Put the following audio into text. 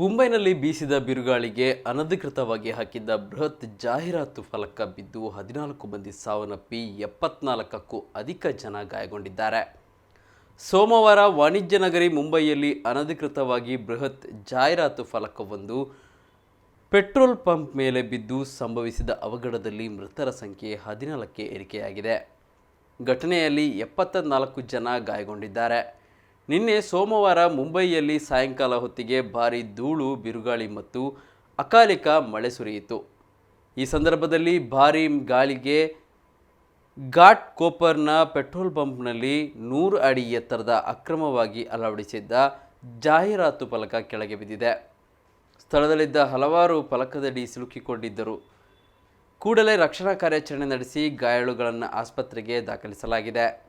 ಮುಂಬೈನಲ್ಲಿ ಬೀಸಿದ ಬಿರುಗಾಳಿಗೆ ಅನಧಿಕೃತವಾಗಿ ಹಾಕಿದ್ದ ಬೃಹತ್ ಜಾಹೀರಾತು ಫಲಕ ಬಿದ್ದು ಹದಿನಾಲ್ಕು ಮಂದಿ ಸಾವನ್ನಪ್ಪಿ ಎಪ್ಪತ್ನಾಲ್ಕಕ್ಕೂ ಅಧಿಕ ಜನ ಗಾಯಗೊಂಡಿದ್ದಾರೆ. ಸೋಮವಾರ ವಾಣಿಜ್ಯ ನಗರಿ ಮುಂಬೈಯಲ್ಲಿ ಅನಧಿಕೃತವಾಗಿ ಬೃಹತ್ ಜಾಹೀರಾತು ಫಲಕವೊಂದು ಪೆಟ್ರೋಲ್ ಪಂಪ್ ಮೇಲೆ ಬಿದ್ದು ಸಂಭವಿಸಿದ ಅವಘಡದಲ್ಲಿ ಮೃತರ ಸಂಖ್ಯೆ ಹದಿನಾಲ್ಕಕ್ಕೆ ಏರಿಕೆಯಾಗಿದೆ. ಘಟನೆಯಲ್ಲಿ ಎಪ್ಪತ್ತ ನಾಲ್ಕು ಜನ ಗಾಯಗೊಂಡಿದ್ದಾರೆ. ನಿನ್ನೆ ಸೋಮವಾರ ಮುಂಬೈಯಲ್ಲಿ ಸಾಯಂಕಾಲ ಹೊತ್ತಿಗೆ ಭಾರೀ ಧೂಳು, ಬಿರುಗಾಳಿ ಮತ್ತು ಅಕಾಲಿಕ ಮಳೆ ಸುರಿಯಿತು. ಈ ಸಂದರ್ಭದಲ್ಲಿ ಭಾರೀ ಗಾಳಿಗೆ ಘಾಟ್ ಕೋಪರ್ನ ಪೆಟ್ರೋಲ್ ಪಂಪ್ನಲ್ಲಿ ನೂರು ಅಡಿ ಎತ್ತರದ ಅಕ್ರಮವಾಗಿ ಅಳವಡಿಸಿದ್ದ ಜಾಹೀರಾತು ಫಲಕ ಕೆಳಗೆ ಬಿದ್ದಿದೆ. ಸ್ಥಳದಲ್ಲಿದ್ದ ಹಲವಾರು ಫಲಕದಡಿ ಸಿಲುಕಿಕೊಂಡಿದ್ದರು. ಕೂಡಲೇ ರಕ್ಷಣಾ ಕಾರ್ಯಾಚರಣೆ ನಡೆಸಿ ಗಾಯಾಳುಗಳನ್ನು ಆಸ್ಪತ್ರೆಗೆ ದಾಖಲಿಸಲಾಗಿದೆ.